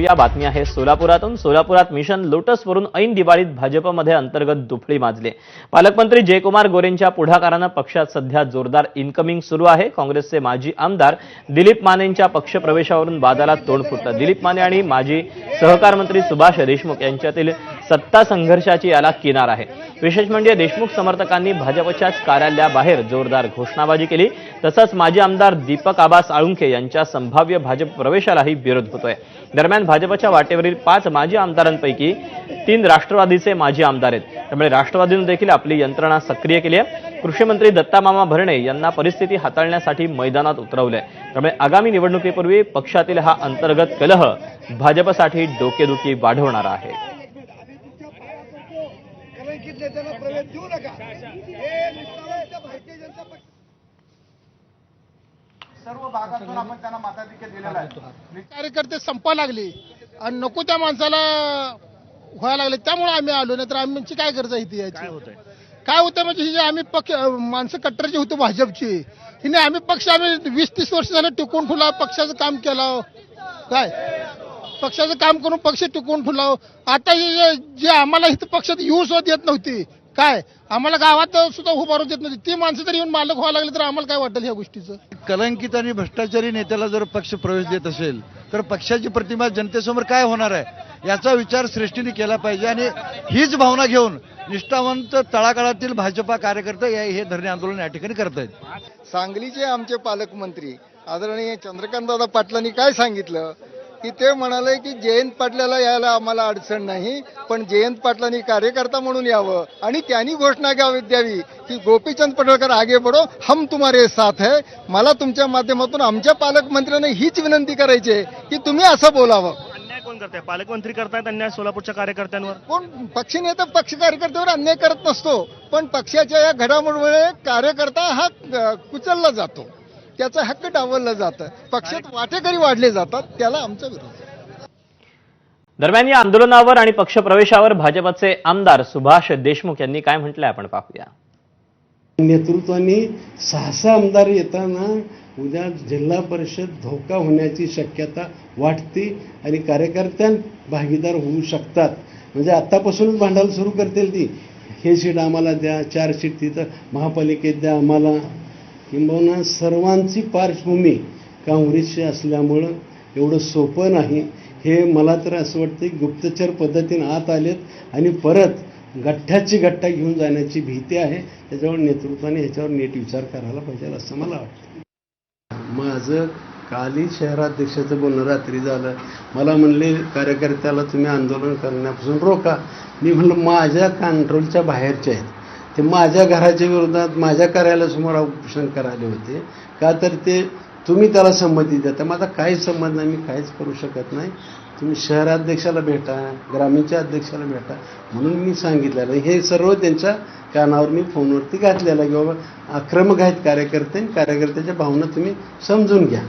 घेऊया बातमी आहे सोलापुरातून. सोलापुरात मिशन लोटसवरून ऐन दिवाळीत भाजपमध्ये अंतर्गत दुफळी माजले. पालकमंत्री जयकुमार गोरेंच्या पुढाकारानं पक्षात सध्या जोरदार इन्कमिंग सुरू आहे. काँग्रेसचे माजी आमदार दिलीप मानेंच्या पक्षप्रवेशावरून वादाला तोंड फुटलं. दिलीप माने आणि माजी सहकार मंत्री सुभाष देशमुख यांच्यातील सत्ता संघर्षाची याला किनार आहे. विशेष म्हणजे देशमुख समर्थकांनी भाजपच्याच कार्यालयाबाहेर जोरदार घोषणाबाजी केली. तसंच माजी आमदार दीपक आबास आळुंखे यांच्या संभाव्य भाजप प्रवेशालाही विरोध होतोय. दरम्यान भाजपच्या वाटेवरील पाच माजी आमदारांपैकी तीन राष्ट्रवादीचे माजी आमदार आहेत. त्यामुळे राष्ट्रवादीनं देखील आपली यंत्रणा सक्रिय केली आहे. कृषीमंत्री दत्तामामा भरणे यांना परिस्थिती हाताळण्यासाठी मैदानात उतरवलंय. त्यामुळे आगामी निवडणुकीपूर्वी पक्षातील हा अंतर्गत कलह भाजपसाठी डोकेदुखी वाढवणारा आहे कलंकित नेत्यांना प्रवेश देऊ नका. हे भारतीय जनता पक्ष सर्व भागातून आपण त्यांना मताधिक्य दिलेला आहे. कार्यकर्ते संपा लागले. आणि नको त्या माणसाला व्हायला लागले. त्यामुळे आम्ही आलो. नाही तर आमची काय गरज आहे इथे यायची काय होतं म्हणजे ही जी आम्ही पक्ष माणसं कट्टरची होतो भाजपची हिने आम्ही पक्ष आम्ही वीस तीस वर्ष झालं टिकून ठेवला पक्षाचं काम केलं काय? पक्षाचं काम करून पक्ष टिकून ठेवला आता हे जे- जे आम्हाला इथं पक्षात येऊ सुद्धा देत नव्हती काय? आम्हाला गावात सुद्धा उभं राहू देत नव्हती. ती माणसं जर येऊन मालक व्हायला लागली तर आम्हाला काय वाटेल ह्या गोष्टीचं? कलंकित आणि भ्रष्टाचारी नेत्याला जर पक्ष प्रवेश देत असेल तर पक्षाची प्रतिमा जनतेसमोर काय होणार आहे? याचा विचार श्रेष्ठीने केला पाहिजे आणि हीच भावना घेऊन निष्ठावंत तळागाळातील भाजपा कार्यकर्ते हे हे धरणे आंदोलन या ठिकाणी करत आहेत सांगलीचे आमचे पालकमंत्री आदरणीय चंद्रकांतदादा पाटलांनी काय सांगितलं? की ते म्हणाले की जयंत पाटलाला यायला आम्हाला अडचण नाही पण जयंत पाटलांनी कार्यकर्ता म्हणून यावं आणि त्यांनी घोषणा घ्यावी द्यावी. की गोपीचंद पडळकर आगे बढो हम तुम्हारे साथ है. मला तुमच्या माध्यमातून आमच्या पालकमंत्र्यांना हीच विनंती करायची आहे की तुम्ही असं बोलावं. अन्याय कोण करताय? पालकमंत्री करतायत अन्याय सोलापूरच्या कार्यकर्त्यांवर? कोण? पक्षनेता पक्ष कार्यकर्त्यावर अन्याय करत नसतो. पण पक्षाच्या या घडामोडीमुळे कार्यकर्ता हा कुचलला जातो. त्याचा हक्क डावललं जातं. पक्षात वाटेकरी वाढले जातात त्याला आमचा विरोध. दरम्यान या आंदोलनावर आणि पक्षप्रवेशावर भाजपचे आमदार सुभाष देशमुख यांनी काय म्हटलंय आपण पाहूया. नेतृत्वाने सहा सहा आमदार येताना उद्या जिल्हा परिषद धोका होण्याची शक्यता वाटते आणि कार्यकर्त्यां भागीदार होऊ शकतात. म्हणजे आत्तापासूनच भांडायला सुरू करतील ती. हे सीट आम्हाला द्या चार सीट तिथं महापालिकेत द्या आम्हाला किंबहुना सर्वांची पार्श्वभूमी काँग्रेसची असल्यामुळं एवढं सोपं नाही. हे मला तर असं वाटतं की गुप्तचर पद्धतीने आत आलेत आणि परत गठ्ठ्याची गठ्ठा घेऊन जाण्याची भीती आहे. त्याच्यावर नेतृत्वाने ह्याच्यावर नीट विचार करायला पाहिजे असं मला वाटतं माझं काली शहराध्यक्षाचं बोलणं रात्री झालं. मला म्हणले कार्यकर्त्याला तुम्ही आंदोलन करण्यापासून रोका. मी म्हणलं माझ्या कंट्रोलच्या बाहेरचे आहेत. ते माझ्या घराच्या विरोधात माझ्या कार्यालयासमोर उपोषण करायला होते. का तर ते तुम्ही त्याला संमती देता माझा काहीच संबंध नाही मी काहीच करू शकत नाही. तुम्ही शहराध्यक्षाला भेटा ग्रामीणच्या अध्यक्षाला भेटा म्हणून मी सांगितलेलं हे सर्व त्यांच्या कानावर मी फोनवरती घातलेलं आहे की बाबा आक्रमक आहेत कार्यकर्ते आणि कार्यकर्त्याच्या भावना तुम्ही समजून घ्या.